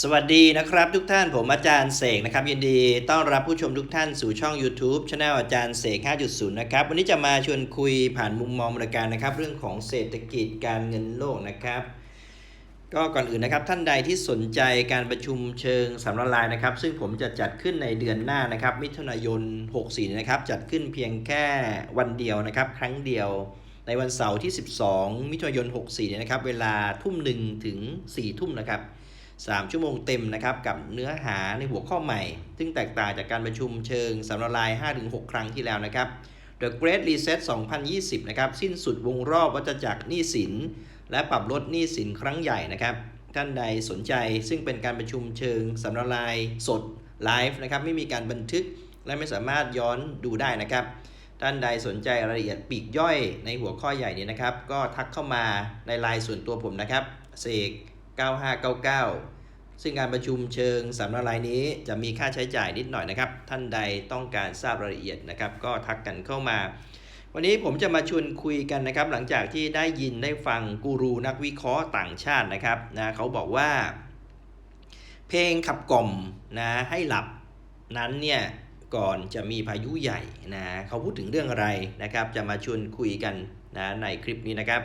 สวัสดีนะครับทุกท่านผมอาจารย์เสกนะครับ ยินดีต้อนรับผู้ชมทุกท่านสู่ช่อง YouTube Channel อาจารย์เสก 5.0 นะครับ วันนี้จะมาชวนคุยผ่านมุมมองบริการนะครับ เรื่องของเศรษฐกิจการเงินโลกนะครับ ก็ก่อนอื่นนะครับท่านใดที่สนใจการประชุมเชิงสำนักลายนะครับ ซึ่งผมจะจัดขึ้นในเดือนหน้านะครับ มิถุนายน 64 นะครับ จัดขึ้นเพียงแค่วันเดียวนะครับ ครั้งเดียวในวันเสาร์ที่ 12 มิถุนายน 64เนี่ยนะครับ เวลาทุ่มหนึ่งถึง4ทุ่มนะครับ 3 ชั่วโมงเต็มนะครับกับเนื้อหาในหัวข้อใหม่ ซึ่งแตกต่างจากการประชุมเชิงสำนักลาย 5-6 ครั้งที่แล้วนะครับ The Great Reset 2020 นะครับ สิ้นสุดวงรอบวัฏจักรหนี้สิน และปรับลดหนี้สินครั้งใหญ่นะครับ ท่านใดสนใจซึ่งเป็นการประชุมเชิงสำนักลายสดไลฟ์นะครับไม่มีการบันทึกและไม่สามารถย้อนดูได้นะครับ ท่านใดสนใจรายละเอียดปีกย่อยในหัวข้อใหญ่นี้นะครับ ก็ทักเข้ามาในไลน์ส่วนตัวผมนะครับเสก 9599 ซึ่งการประชุมเชิงสำนักลายนี้จะมีค่าใช้จ่ายนิดหน่อยนะครับ ท่านใดต้องการทราบรายละเอียดนะครับ ก็ทักกันเข้ามา วันนี้ผมจะมาชวนคุยกันนะครับ หลังจากที่ได้ยินได้ฟังกูรูนักวิเคราะห์ต่างชาตินะครับนะเขาบอกว่า เพลงขับกล่อมนะให้หลับนั้นเนี่ยก่อนจะมีพายุใหญ่นะเขาพูดถึงเรื่องอะไรนะครับ จะมาชวนคุยกันนะในคลิปนี้นะครับ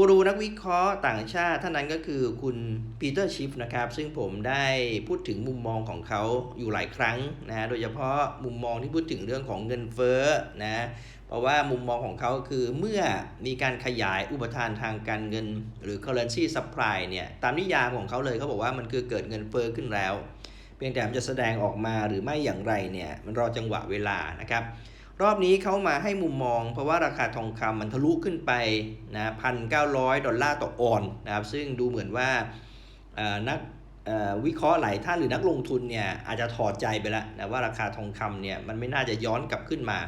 กูรูนักวิเคราะห์ต่างชาติท่านนั้นก็คือคุณปีเตอร์ชิฟนะครับ ซึ่งผมได้พูดถึงมุมมองของเขาอยู่หลายครั้งนะโดยเฉพาะมุมมองที่พูดถึงเรื่องของเงินเฟ้อนะเพราะว่ามุมมองของเขาคือเมื่อมีการขยายอุปทานทางการเงิน หรือ currency supply เนี่ยตามนิยามของเขาเลยเขาบอกว่ามันคือเกิดเงินเฟ้อขึ้นแล้ว เพียงแต่มันจะแสดงออกมาหรือไม่อย่างไรเนี่ยมันรอจังหวะเวลานะครับ รอบนี้เขามาให้มุมมอง เพราะว่าราคาทองคำมันทะลุขึ้นไปนะพันเก้าร้อยดอลลาร์ต่อออนนะครับ ซึ่งดูเหมือนว่านักวิเคราะห์หลายท่านหรือนักลงทุนเนี่ยอาจจะถอดใจไปแล้วนะว่าราคาทองคำเนี่ยมันไม่น่าจะย้อนกลับขึ้นมา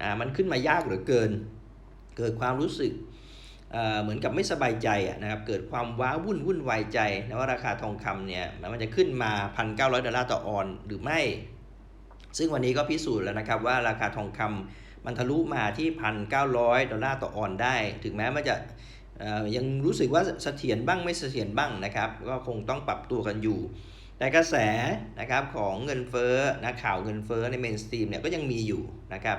นะมันขึ้นมายากเหลือเกิน เกิดความรู้สึกเเหมือนกับไม่สบายใจนะครับ เกิดความว้าวุ่นวุ่นวายใจนะว่าราคาทองคำเนี่ยมันจะขึ้นมา 1,900 ดอลลาร์ต่อออนหรือไม่ ซึ่งวันนี้ก็พิสูจน์แล้วนะครับว่าราคาทองคำมันทะลุมาที่ 1,900 ดอลลาร์ต่อออนได้ ถึงแม้มันจะยังรู้สึกว่าเสถียรบ้างไม่เสถียรบ้างนะครับ ก็คงต้องปรับตัวกันอยู่ แต่กระแสนะครับของเงินเฟ้อนะข่าวเงินเฟ้อในเมนสตรีมเนี่ยก็ยังมีอยู่นะครับ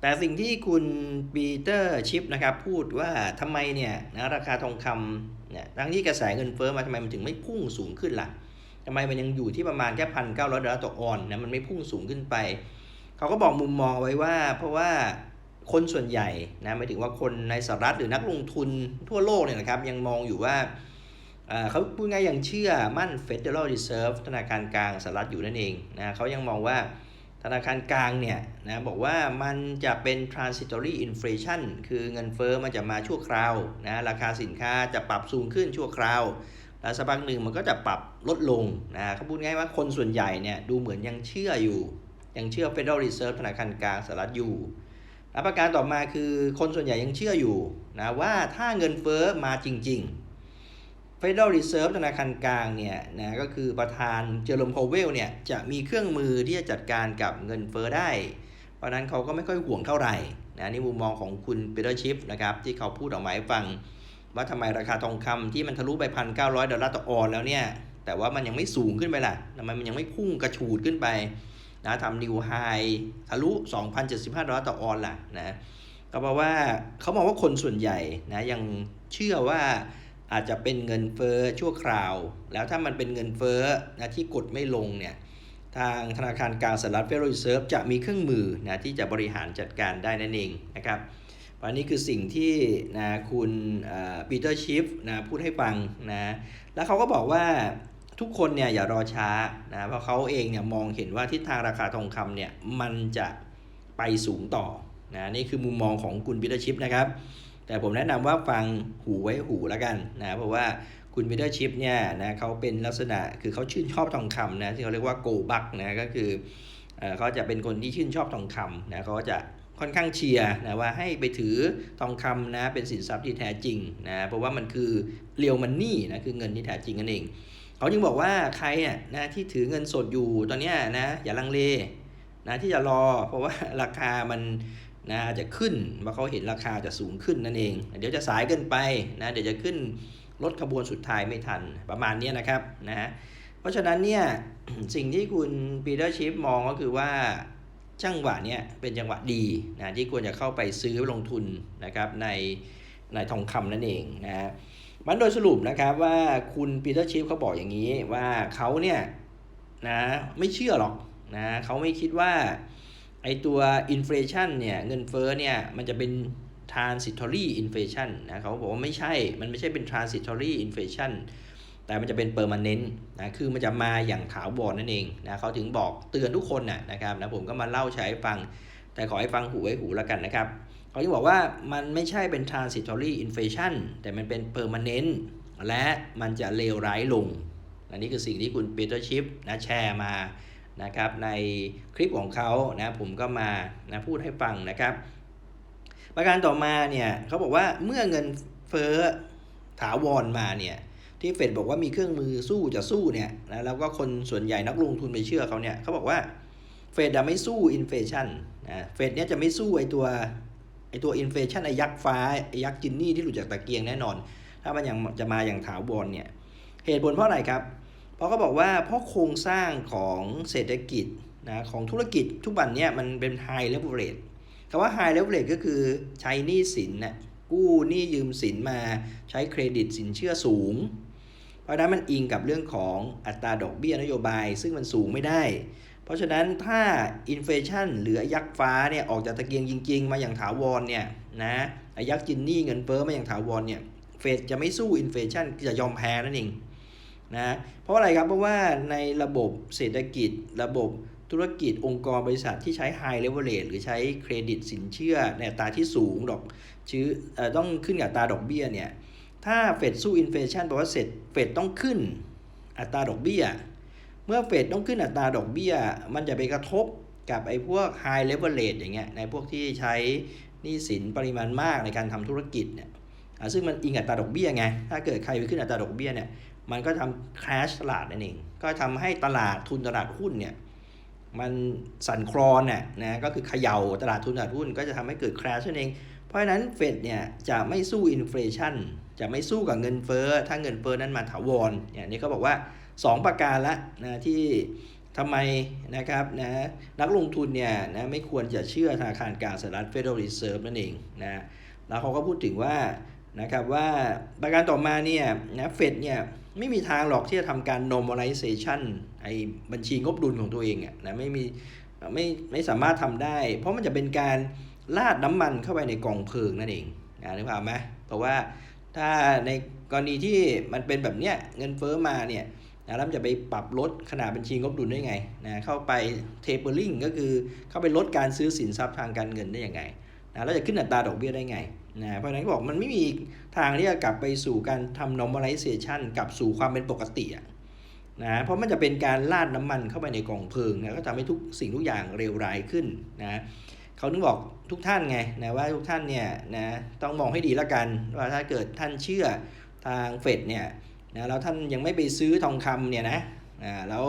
แต่สิ่งที่คุณปีเตอร์ชิปนะครับพูดว่าทำไมเนี่ยนะราคาทองคำเนี่ยทั้งที่กระแสเงินเฟ้อมาทำไมมันถึงไม่พุ่งสูงขึ้นล่ะ ทำไมมันยังอยู่ที่ประมาณแค่พันเก้าร้อยดอลลาร์ต่อออนนะมันไม่พุ่งสูงขึ้นไป เขาก็บอกมุมมองไว้ว่า เพราะว่าคนส่วนใหญ่นะหมายถึงว่าคนในสหรัฐหรือนักลงทุนทั่วโลกเนี่ยนะครับยังมองอยู่ว่าเขาพูดง่ายยังเชื่อมั่น Federal Reserve ธนาคารกลางสหรัฐอยู่นั่นเองนะเขายังมองว่าธนาคารกลางเนี่ยนะบอกว่ามันจะเป็น transitory inflation คือเงินเฟ้อมันจะมาชั่วคราวนะราคาสินค้าจะปรับสูงขึ้นชั่วคราว แล้วสักพักหนึ่งมันก็จะปรับลดลงนะเขาพูดง่ายว่าคนส่วนใหญ่เนี่ยดูเหมือนยังเชื่ออยู่ ยังเชื่อ Federal Reserve ธนาคารกลางสหรัฐอยู่และประการต่อมาคือคนส่วนใหญ่ยังเชื่ออยู่นะว่าถ้าเงินเฟ้อมาจริง ๆ Federal Reserve ธนาคารกลางเนี่ยนะก็คือประธานเจอร์ลมพาวเวลเนี่ยจะมีเครื่องมือที่จะจัดการกับเงินเฟ้อได้ เพราะนั้นเขาก็ไม่ค่อยห่วงเท่าไหร่นะนี่มุมมองของคุณปีเตอร์ชิฟนะครับที่เขาพูดออกมาให้ฟัง ว่าทำไมราคาทองคำที่มันทะลุไปพันเก้าร้อยดอลลาร์ต่อออนแล้วเนี่ย แต่ว่ามันยังไม่สูงขึ้นไปล่ะทำไมมันยังไม่พุ่งกระฉูดขึ้นไปนะทำนิวไฮทะลุ 2,075 ดอลลาร์ต่อออนล่ะนะก็เพราะว่าเขามองว่าคนส่วนใหญ่นะยังเชื่อว่าอาจจะเป็นเงินเฟ้อชั่วคราว แล้วถ้ามันเป็นเงินเฟ้อนะที่กดไม่ลงเนี่ยทางธนาคารกลางสหรัฐ Federal Reserve จะมีเครื่องมือนะที่จะบริหารจัดการได้นั่นเองนะครับ วันนี้คือสิ่งที่นะคุณปีเตอร์ชิฟนะพูดให้ฟังนะแล้วเขาก็บอกว่าทุกคนเนี่ยอย่ารอช้านะเพราะเขาเองเนี่ยมองเห็นว่าทิศทางราคาทองคำเนี่ยมันจะไปสูงต่อนะนี่คือมุมมองของคุณปีเตอร์ชิฟนะครับ แต่ผมแนะนำว่าฟังหูไว้หูแล้วกันนะเพราะว่าคุณปีเตอร์ชิฟเนี่ยนะเขาเป็นลักษณะคือเขาชื่นชอบทองคำนะที่เขาเรียกว่าโกบักนะก็คือเอ่อเขาจะเป็นคนที่ชื่นชอบทองคำนะเขาก็จะ ค่อนข้างเชียร์นะว่าให้ไปถือทองคำนะเป็นสินทรัพย์ที่แท้จริงนะเพราะว่ามันคือเรียวมันนี่นะคือเงินที่แท้จริงนั่นเอง เขาจึงบอกว่าใครอะนะที่ถือเงินสดอยู่ตอนนี้นะอย่าลังเลนะที่จะรอเพราะว่าราคามันนะจะขึ้นว่าเขาเห็นราคาจะสูงขึ้นนั่นเอง เดี๋ยวจะสายเกินไปนะเดี๋ยวจะขึ้นรถขบวนสุดท้ายไม่ทันประมาณนี้นะครับนะเพราะฉะนั้นเนี่ยสิ่งที่คุณปีเตอร์ชิฟมองก็คือว่า จังหวะเนี้ยเป็นจังหวะดีนะที่ควรจะเข้าไปซื้อลงทุนนะครับในในทองคำนั่นเองนะฮะมันโดยสรุปนะครับว่าคุณปีเตอร์ชิฟเขาบอกอย่างนี้ว่าเขาเนี่ยนะไม่เชื่อหรอกนะเขาไม่คิดว่าไอตัวอินฟลชันเนี่ยเงินเฟ้อเนี่ยมันจะเป็น transitory inflation นะเขาบอกว่าไม่ใช่ มันไม่ใช่เป็น transitory inflation แต่มันจะเป็น permanent นะคือมันจะมาอย่างถาวรนั่นเองนะเขาถึงบอกเตือนทุกคนนะนะครับนะผมก็มาเล่าใช้ฟัง แต่ขอให้ฟังหูไว้หูแล้วกันนะครับเขาจะบอกว่ามันไม่ใช่เป็น transitory inflation แต่มันเป็น permanent และมันจะเลวร้ายลงอันนี้คือสิ่งที่คุณปีเตอร์ชิปนะแชร์มานะครับในคลิปของเขานะผมก็มานะพูดให้ฟังนะครับ ประการต่อมาเนี่ยเขาบอกว่าเมื่อเงินเฟ้อถาวรมาเนี่ย ที่เฟดบอกว่ามีเครื่องมือสู้จะสู้เนี่ยนะแล้วก็คนส่วนใหญ่นักลงทุนไปเชื่อเขาเนี่ยเขาบอกว่าเฟดจะไม่สู้อินเฟชันนะเฟดเนี่ยจะไม่สู้ไอตัวไอตัวอินเฟชันไอยักษ์ฟ้าไอยักษ์จินนี่ที่หลุดจากตะเกียงแน่นอน ถ้ามันยังจะมาอย่างถาวรเนี่ยเหตุผลเพราะอะไรครับ เพราะเขาบอกว่าเพราะโครงสร้างของเศรษฐกิจนะของธุรกิจทุกวันเนี่ยมันเป็น high leverage คำว่า high leverage ก็คือใช้หนี้สินนะกู้หนี้ยืมสินมาใช้เครดิตสินเชื่อสูง ราะฉะนั้นมันอิงกับเรื่องของอัตราดอกเบี้ยนโยบาย ซึ่งมันสูงไม่ได้ เพราะฉะนั้นถ้าอินเฟชันหรือยักษ์ฟ้าเนี่ยออกจากตะเกียงจริง ๆ มาอย่างถาวรเนี่ยนะยักษ์จินนี่เงินเฟ้อมาอย่างถาวรเนี่ยเฟดจะไม่สู้อินเฟชันจะยอมแพ้นั่นเองนะเพราะอะไรครับเพราะว่าในระบบเศรษฐกิจ ระบบธุรกิจองค์กรบริษัทที่ใช้ high leverage หรือใช้เครดิตสินเชื่อในอัตราที่สูงดอกชื้อต้องขึ้นกับตาดอกเบี้ยเนี่ย ถ้าเฟดสู้อินเฟชันแปลว่าเสร็จเฟดต้องขึ้นอัตราดอกเบี้ย เมื่อเฟดต้องขึ้นอัตราดอกเบี้ย มันจะไปกระทบกับไอ้พวก high leverage อย่างเงี้ยในพวกที่ใช้หนี้สินปริมาณมากในการทำธุรกิจเนี่ยซึ่งมันอิงอัตราดอกเบี้ยไง ถ้าเกิดใครไปขึ้นอัตราดอกเบี้ยเนี่ย มันก็ทำ crash ตลาดนั่นเอง ก็ทำให้ตลาดทุนตลาดหุ้นเนี่ย มันสั่นคลอนน่ะนะ ก็คือเขย่าตลาดทุนตลาดหุ้นก็จะทำให้เกิด crash นั่นเอง เพราะฉะนั้นเฟดเนี่ยจะไม่สู้อินฟลชันจะไม่สู้กับเงินเฟ้อถ้าเงินเฟ้อนั้นมาถาวรเนี่ยนี่เขาบอกว่า 2 ประการละนะที่ทำไมนะครับนะนักลงทุนเนี่ยนะไม่ควรจะเชื่อธนาคารกลางสหรัฐ Federal Reserve นั่นเองนะแล้วเขาก็พูดถึงว่านะครับว่าประการต่อมาเนี่ยนะเฟดเนี่ยไม่มีทางหรอกที่จะทำการ normalization ไอ้บัญชีงบดุลของตัวเองอะนะไม่มีไม่ไม่สามารถทำได้ เพราะมันจะเป็นการ ลาดน้ำมันเข้าไปในกองเพลิงนั่นเองนะนึกภาพไหมเพราะว่าถ้าในกรณีที่มันเป็นแบบเนี้ยเงินเฟ้อมาเนี่ยนะแล้วจะไปปรับลดขนาดบัญชีงบดุลได้ไงนะเข้าไป tapering ก็คือเข้าไปลดการซื้อสินทรัพย์ทางการเงินได้ยังไงนะแล้วจะขึ้นอัตราดอกเบี้ยได้ไงนะเพราะฉะนั้นก็บอกมันไม่มีทางที่จะกลับไปสู่การทำ normalization กลับสู่ความเป็นปกติอะนะเพราะมันจะเป็นการลาดน้ำมันเข้าไปในกองเพลิงนะก็ทำให้ทุกสิ่งทุกอย่างเร็วร้ายขึ้นนะ เขาถึงบอกทุกท่านไงนะว่าทุกท่านเนี่ยนะต้องมองให้ดีละกัน ว่าถ้าเกิดท่านเชื่อทางเฟดเนี่ยนะแล้วท่านยังไม่ไปซื้อทองคำเนี่ยนะนะแล้ว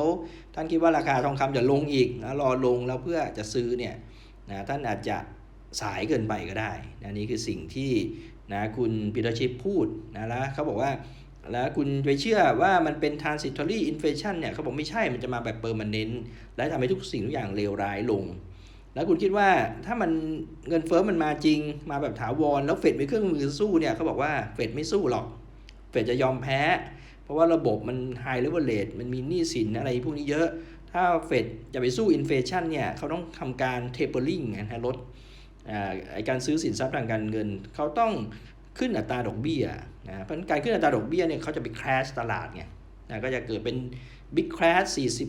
ท่านคิดว่าราคาทองคำจะลงอีกนะรอลงแล้วเพื่อจะซื้อเนี่ยนะท่านอาจจะสายเกินไปก็ได้นะนี่คือสิ่งที่นะคุณปีเตอร์ชิปพูดนะแล้วเขาบอกว่าแล้วคุณไปเชื่อว่ามันเป็น transitory inflation เนี่ยเขาบอกไม่ใช่มันจะมาแบบ permanent และทำให้ทุกสิ่งทุกอย่างเลวร้ายลง แล้วคุณคิดว่าถ้ามันเงินเฟ้อมันมาจริงมาแบบถาวรแล้วเฟดมีเครื่องมือสู้เนี่ยเขาบอกว่าเฟดไม่สู้หรอก เฟดจะยอมแพ้ เพราะว่าระบบมัน high leverage มันมีหนี้สินอะไรพวกนี้เยอะ ถ้าเฟดจะไปสู้ inflation เนี่ยเขาต้องทำการ tapering นะฮะลดอ่าไอการซื้อสินทรัพย์ทางการเงิน เขาต้องขึ้นอัตราดอกเบี้ยนะเพราะฉะนั้นการขึ้นอัตราดอกเบี้ยเนี่ยเขาจะไป crash ตลาดไงนะก็จะเกิดเป็น big crash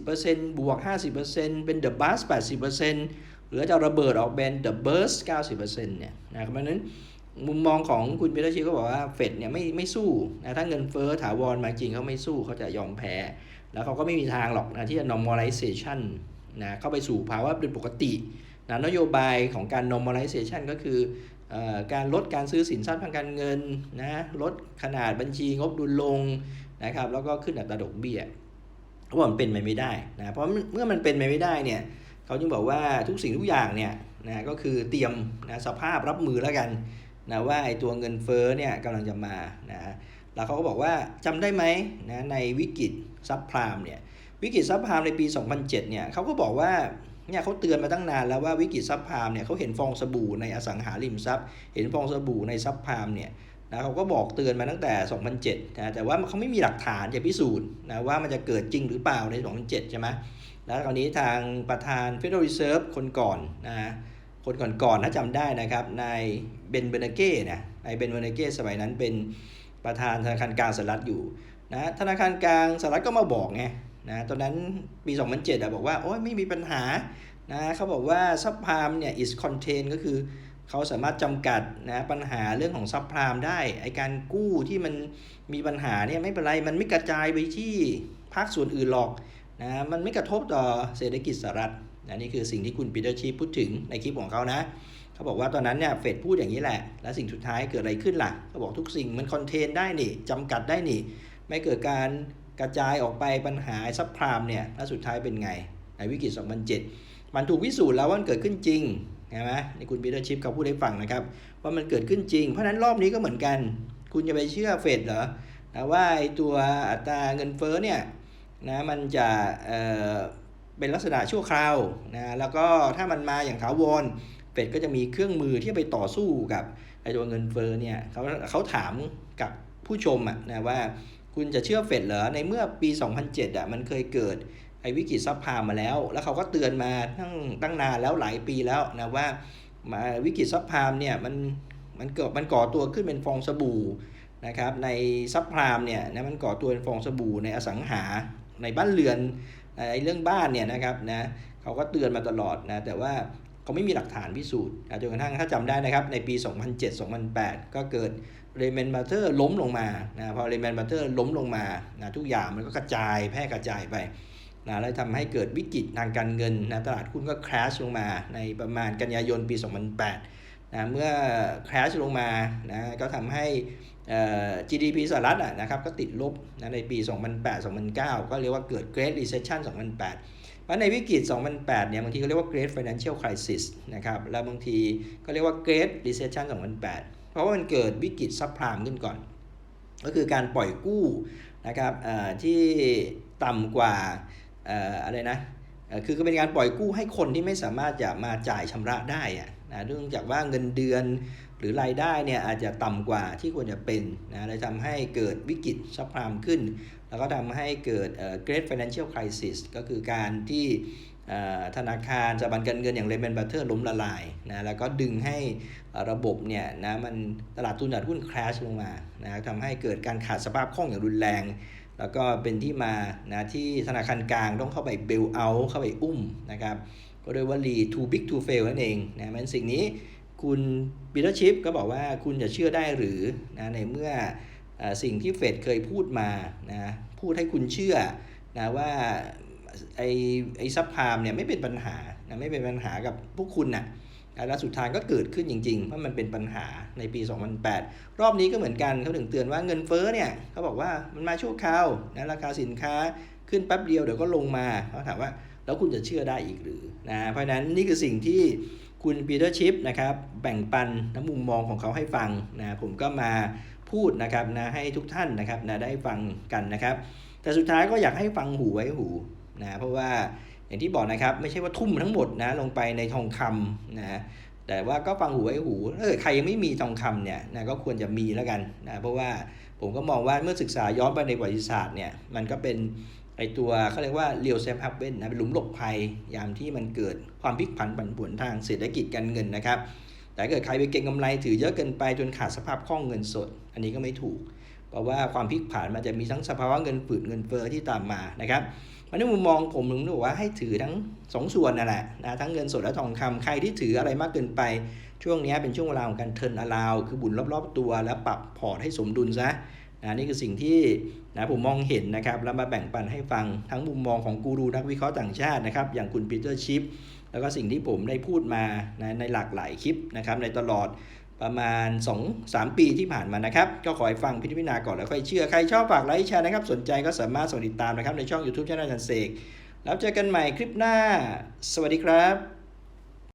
40%บวก 50%เป็น the bust 80% หรือจะระเบิดออกเป็น the burst 90%เนี่ยนะเพราะฉะนั้นมุมมองของคุณพีเตอร์ชีก็บอกว่าเฟดเนี่ยไม่ไม่สู้นะถ้าเงินเฟ้อถาวรมาจริงเขาไม่สู้เขาจะยอมแพ้ แล้วเขาก็ไม่มีทางหรอกนะที่จะ normalization นะเข้าไปสู่ภาวะเป็นปกตินะนโยบายของการ normalization ก็คือเออการลดการซื้อสินทรัพย์ทางการเงินนะลดขนาดบัญชีงบดุลลงนะครับแล้วก็ขึ้นอัตราดอกเบี้ยเขาบอกมันเป็นไปไม่ได้นะเพราะเมื่อมันเป็นไปไม่ได้เนี่ย เขาจึงบอกว่าทุกสิ่งทุกอย่างเนี่ยนะก็คือเตรียมนะสภาพรับมือแล้วกันนะว่าไอ้ตัวเงินเฟ้อเนี่ยกำลังจะมานะแล้วเขาก็บอกว่าจำได้ไหมนะในวิกฤตซับพลามเนี่ยวิกฤตซับพลามในปี 2007เนี่ยเขาก็บอกว่าเนี่ยเขาเตือนมาตั้งนานแล้วว่าวิกฤตซับพลามเนี่ยเขาเห็นฟองสบู่ในอสังหาริมทรัพย์ เห็นฟองสบู่ในซับพลามเนี่ยนะเขาก็บอกเตือนมาตั้งแต่ 2007นะแต่ว่าเขาไม่มีหลักฐานจะพิสูจน์นะว่ามันจะเกิดจริงหรือเปล่าใน 2007 ใช่ไหม แล้วคราวนี้ทางประธาน Federal Reserve คนก่อนนะคนก่อนๆถ้าจำได้นะครับนายเบนเบเนเก้นะนายเบนเบเนเก้สมัยนั้นเป็นประธานธนาคารกลางสหรัฐอยู่นะธนาคารกลางสหรัฐก็มาบอกไงนะตอนนั้นปี 2007อะบอกว่า โอ้ยไม่มีปัญหานะเขาบอกว่าซับพามเนี่ย is contained ก็คือเขาสามารถจำกัดนะปัญหาเรื่องของซับพลามได้ ไอการกู้ที่มันมีปัญหาเนี่ยไม่เป็นไร มันไม่กระจายไปที่ภาคส่วนอื่นหรอก นะมันไม่กระทบต่อเศรษฐกิจสหรัฐนะนี่คือสิ่งที่คุณปีเตอร์ชีพพูดถึงในคลิปของเขานะเขาบอกว่าตอนนั้นเนี่ยเฟดพูดอย่างนี้แหละ แล้วสิ่งสุดท้ายเกิดอะไรขึ้นล่ะเขาบอกทุกสิ่งมันคอนเทนได้นี่จำกัดได้นี่ ไม่เกิดการกระจายออกไปปัญหาซับพลามเนี่ยแล้วสุดท้ายเป็นไง ในวิกฤต 2007 มันถูกพิสูจน์แล้วว่ามันเกิดขึ้นจริงใช่ไหมนี่คุณปีเตอร์ชิพเขาพูดให้ฟังนะครับ ว่ามันเกิดขึ้นจริง เพราะฉะนั้นรอบนี้ก็เหมือนกัน คุณจะไปเชื่อเฟดเหรอนะว่าไอ้ตัวอัตราเงินเฟ้อเนี่ย นะมันจะเอ่อเป็นลักษณะชั่วคราวนะแล้วก็ถ้ามันมาอย่างถาวรเฟดก็จะมีเครื่องมือที่ไปต่อสู้กับไอ้ตัวเงินเฟ้อเนี่ยเขาเขาถามกับผู้ชมอะนะว่าคุณจะเชื่อเฟดเหรอในเมื่อปี 2007อะมันเคยเกิดไอ้วิกฤตซับพามมาแล้ว แล้วเขาก็เตือนมาตั้งตั้งนานแล้วหลายปีแล้วนะว่ามาวิกฤตซับพามเนี่ยมันมันเกิดมันก่อตัวขึ้นเป็นฟองสบู่นะครับในซับพามเนี่ยนะมันก่อตัวเป็นฟองสบู่ในอสังหา ในบ้านเรือนไอ้เรื่องบ้านเนี่ยนะครับนะเขาก็เตือนมาตลอดนะแต่ว่าเขาไม่มีหลักฐานพิสูจน์จนกระทั่งถ้าจำได้นะครับในปี 2007-2008 ก็เกิดเรเมนบัตเตอร์ล้มลงมานะพอเรเมนบัตเตอร์ล้มลงมานะทุกอย่างมันก็กระจายแพร่กระจายไปนะแล้วทำให้เกิดวิกฤตทางการเงินนะตลาดหุ้นก็ crash ลงมาในประมาณกันยายนปี 2008 นะเมื่อ crash ลงมานะก็ทำให้อ่อ GDP สหรัฐอะนะครับก็ติดลบนะในปี 2008-2009 ก็เรียกว่าเกิด Great Recession 2008 เพราะในวิกฤต 2008 เนี่ยบางทีก็เรียกว่า Great Financial Crisis นะครับแล้วบางทีก็เรียกว่า Great Recession 2008 เพราะว่ามันเกิดวิกฤตซับพลามขึ้นก่อน ก็คือการปล่อยกู้นะครับอ่อที่ต่ำกว่าอ่ออะไรนะอ่อคือก็เป็นการปล่อยกู้ให้คนที่ไม่สามารถจะมาจ่ายชำระได้อะ นะเนื่องจากว่าเงินเดือนหรือรายได้เนี่ยอาจจะต่ำกว่าที่ควรจะเป็นนะเลยทำให้เกิดวิกฤตซับพลามขึ้น แล้วก็ทำให้เกิดเอ่อ Great Financial Crisis ก็คือการที่ธนาคารสถาบันการเงินอย่าง Lehman Brothers ล้มละลายนะแล้วก็ดึงให้ระบบเนี่ยนะมันตลาดทุนตลาดหุ้น crash ลงมานะทำให้เกิดการขาดสภาพคล่องอย่างรุนแรง แล้วก็เป็นที่มานะที่ธนาคารกลางต้องเข้าไปเบลเอาเข้าไปอุ้มนะครับ ก็เรียกว่า lead too big to fail นั่นเองนะมันสิ่งนี้คุณปีเตอร์ชิพก็บอกว่าคุณจะเชื่อได้หรือนะในเมื่ออสิ่งที่เฟดเคยพูดมานะพูดให้คุณเชื่อนะว่าไอไอซับพามเนี่ยไม่เป็นปัญหานะไม่เป็นปัญหากับพวกคุณน่ะแล้วสุดท้ายก็เกิดขึ้นจริงๆ เพราะมันเป็นปัญหาในปี 2008 รอบนี้ก็เหมือนกันเขาถึงเตือนว่าเงินเฟ้อเนี่ยเขาบอกว่ามันมาชั่วคราวนะราคาสินค้าขึ้นแป๊บเดียวเดี๋ยวก็ลงมาเขาถามว่า แล้วคุณจะเชื่อได้อีกหรือนะเพราะนั้นนี่คือสิ่งที่คุณปีเตอร์ชิพนะครับแบ่งปันน้ำมุมมองของเขาให้ฟังนะผมก็มาพูดนะครับนะให้ทุกท่านนะครับนะได้ฟังกันนะครับ แต่สุดท้ายก็อยากให้ฟังหูไว้หูนะเพราะว่าอย่างที่บอกนะครับไม่ใช่ว่าทุ่มทั้งหมดนะลงไปในทองคำนะแต่ว่าก็ฟังหูไว้หูถ้าเกิดใครยังไม่มีทองคำเนี่ยนะก็ควรจะมีแล้วกันนะเพราะว่าผมก็มองว่าเมื่อศึกษาย้อนไปในประวัติศาสตร์เนี่ยมันก็เป็น ไอตัวเขาเรียกว่าเรียวเซฟฮับเบนนะเป็นหลุมหลบภัยยามที่มันเกิดความพลิกผันผันผวนทางเศรษฐกิจการเงินนะครับ แต่เกิดใครไปเก็งกำไรถือเยอะเกินไปจนขาดสภาพคล่องเงินสด อันนี้ก็ไม่ถูก เพราะว่าความพลิกผันมันจะมีทั้งสภาวะเงินฝืดเงินเฟ้อที่ตามมานะครับมันในมุมมองผมผมบอกว่าให้ถือทั้งสองส่วนนั่นแหละนะทั้งเงินสดและทองคำใครที่ถืออะไรมากเกินไป ช่วงนี้เป็นช่วงเวลาของการเทิร์นอลาวคือบุญรอบๆตัว แล้วปรับพอร์ตให้สมดุลซะ นะนี่คือสิ่งที่นะผมมองเห็นนะครับแล้วมาแบ่งปันให้ฟังทั้งมุมมองของกูรูนักวิเคราะห์ต่างชาตินะครับอย่างคุณปีเตอร์ชิปแล้วก็สิ่งที่ผมได้พูดมานะในหลากหลายคลิปนะครับในตลอดประมาณ 2-3 ปีที่ผ่านมานะครับ ก็ขอให้ฟังพิจารณาก่อนแล้วค่อยเชื่อ ใครชอบฝากไลค์แชร์นะครับ สนใจก็สามารถส่งติดตามนะครับ ในช่อง YouTube ช่องอาจารย์เสกแล้วเจอกันใหม่คลิปหน้า สวัสดีครับ